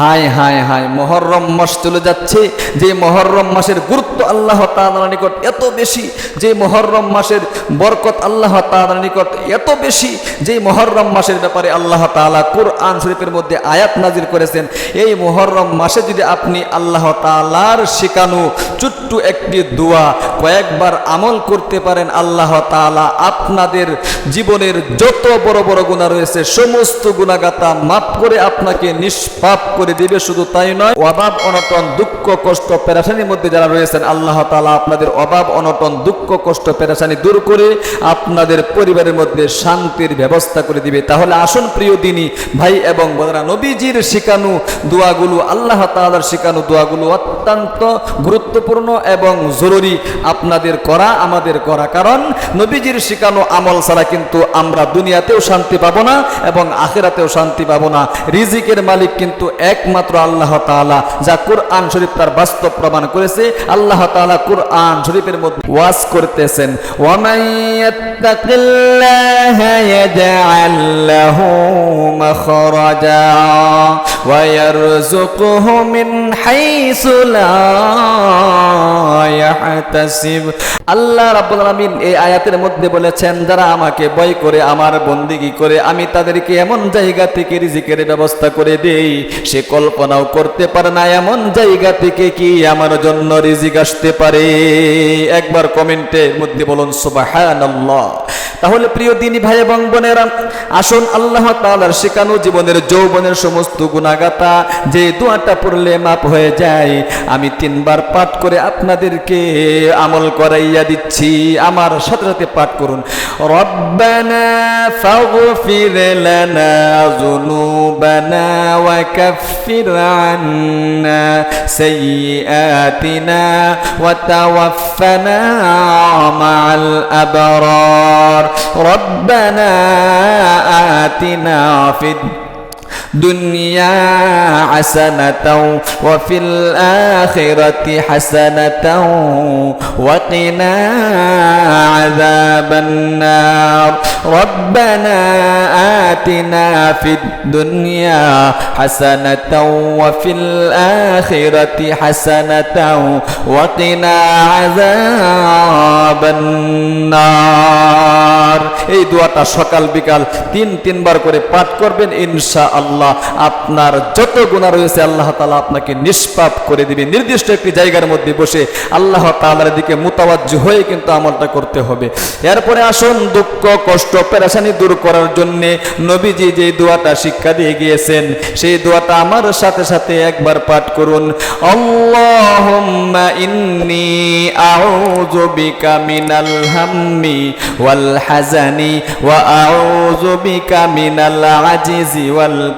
হায় হায় হায়, মহরম মাস চলে যাচ্ছে। যে মহরম মাসের গুরুত্ব আল্লাহ তাআলার নিকট এত বেশি, যে মহরম মাসের বরকত আল্লাহ তাআলার নিকট এত বেশি, যে মহরম মাসের ব্যাপারে আল্লাহ তাআলা কোরআন শরীফের মধ্যে আয়াত নাজির করেছেন, এই মহরম মাসে যদি আপনি আল্লাহ তাআলার শেখানো ছোট্ট একটি দোয়া কয়েকবার আমল করতে পারেন, আল্লাহ তাআলা আপনাদের জীবনের যত বড় বড় গুণা রয়েছে, সমস্ত গুণাগাতা মাফ করে আপনাকে নিষ্পাপ করে দিবে, শুধু তাই নয়, অভাব, অনটন, দুঃখ, কষ্ট, পেরাশানির মধ্যে যারা রয়েছেন, আল্লাহ তাআলা আপনাদের অভাব, অনটন, দুঃখ, কষ্ট, পেরাশানি দূর করে আপনাদের পরিবারের মধ্যে শান্তির ব্যবস্থা করে দিবে। তাহলে আসুন প্রিয় দিনী, ভাই এবং বোনেরা, নবীজির শিখানো দোয়াগুলো, আল্লাহ তাআলার শিখানো দোয়াগুলো অত্যন্ত গুরুত্বপূর্ণ এবং জরুরি আপনাদের করা, আমাদের করা। কারণ নবীজির শিখানো আমল ছাড়া কিন্তু আমরা দুনিয়াতেও শান্তি পাবো না এবং আখেরাতেও শান্তি পাবো না। রিজিকের মালিক কিন্তু একমাত্র আল্লাহ তাআলা, যা কোরআন শরীফ তার বাস্তব প্রমাণ করেছে। আল্লাহ তাআলা কোরআন শরীফের মধ্যে ওয়াজ করতেছেন। আল্লাহ রাব্বুল আলামিন এই আয়াতের মধ্যে বলেছেন, যারা আমাকে ভয় করে, আমার বন্দিগি করে, আমি তাদেরকে এমন জায়গা থেকে রিজিকের ব্যবস্থা করে দেই, সে কল্পনাও করতে পারে না, এমন জায়গা থেকে কি আমার জন্য রিজিক আসতে পারে? একবার কমেন্টের মধ্যে বলুন, সুবহানাল্লাহ। তাহলে প্রিয় দিনী ভাই এবং বোনেরা, আসুন আল্লাহ তাআলার শেখানো জীবনের যৌবনের সমস্ত গুণাগাতা যে দোয়াটা পড়লে মাপ হয়ে যায়, আমি তিনবার পাঠ করে আপনাদেরকে আমল করাইয়া দিচ্ছি। আমার সাথে সাথে পাঠ করুন ফাগফির লানা যুনুবানা ওয়া وكفر عنا سيئاتنا وتوفنا مع الأبرار. ربنا آتنا في الدنيا حسنة وفي الآخرة حسنة وقنا عذاب النار ربنا آتنا في الدنيا حسنة وفي الآخرة حسنة وقنا عذاب النار এই দোয়াটা সকাল বিকাল তিন তিনবার করে পাঠ করবেন ইনশা আল্লাহ আপনার যত গুণা রয়েছে আল্লাহ তালা আপনাকে নিষ্পাপ করে দিবে। নির্দিষ্ট একটি জায়গার মধ্যে বসে আল্লাহ তালার দিকে মোতাবাজ্য হয়ে কিন্তু আমলটা করতে হবে। এরপরে আসুন দুঃখ, কষ্ট, পেরেশানি দূর করার জন্য নবীজি যে দোয়াটা শিক্ষা দিয়ে গিয়েছেন, সেই দোয়াটা আমার সাথে সাথে একবার পাঠ করুন। আল্লাহুম্মা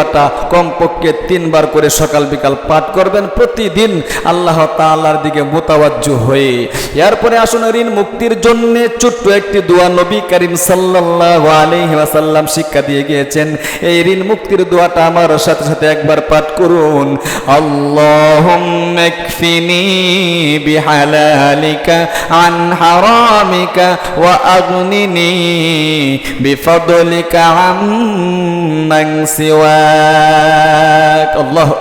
দোয়াটা কমপক্ষে তিনবার করে সকাল বিকাল পাঠ করবেন প্রতিদিন আল্লাহ তাআলার দিকে মোতাবাজ্য হয়ে। এরপরে আসুন ঋণ মুক্তির জন্য ছোট্ট একটি দোয়া নবী করিম সাল্লাল্লাহু আলাইহি ওয়াসাল্লাম শিক্ষা দিয়ে গিয়েছেন। এই ঋণ মুক্তির দোয়াটা আমার সাথে সাথে একবার পাঠ করুন। হারামিকা ওয়া আগনিনি বিফদলিকা আল্লাহু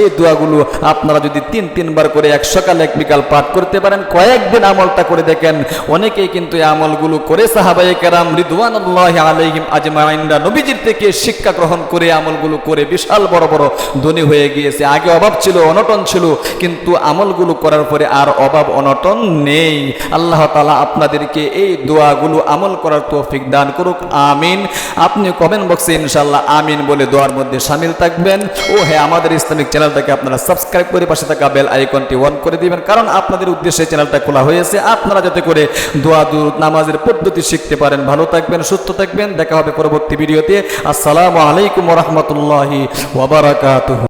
এই দোয়াগুলো আপনারা যদি তিন, তিনবার করে এক সকাল, এক বিকাল পাঠ করতে পারেন, কয়েকদিন আমলটা করে দেখেন। অনেকেই কিন্তু এই আমলগুলো করে সাহাবায়ে কেরাম রিদওয়ানুল্লাহি আলাইহিম আজমাইনরা নবীজির থেকে শিক্ষা গ্রহণ করে আমলগুলো করে বিশাল বড় বড় ধনী হয়ে গিয়েছে। আগে অভাব ছিল, অনটন ছিল, কিন্তু আমলগুলো করার পরে আর অভাব, অনটন নেই। আল্লাহ তালা আপনাদেরকে এই দোয়াগুলো আমল করার তৌফিক দান করুক। আমিন। আপনি কমেন্ট বক্সে ইনশাল্লাহ আমিন বলে দোয়ার মধ্যে সামিল থাকবেন। ও হ্যাঁ আমাদের ইসলামিক চ্যানেলটাকে আপনারা সাবস্ক্রাইব করে পাশে থাকা বেল আইকনটি অন করে দিবেন। কারণ আপনাদের উদ্দেশ্যে চ্যানেলটা খোলা হয়েছে। আপনারা যাতে করে দোয়া, দুরুদ, নামাজের পদ্ধতি শিখতে পারেন। ভালো থাকবেন, সুস্থ থাকবেন। দেখা হবে পরবর্তী ভিডিওতে। আসসালামু আলাইকুম রহমতুল্লাহি ওবরাকাতুহ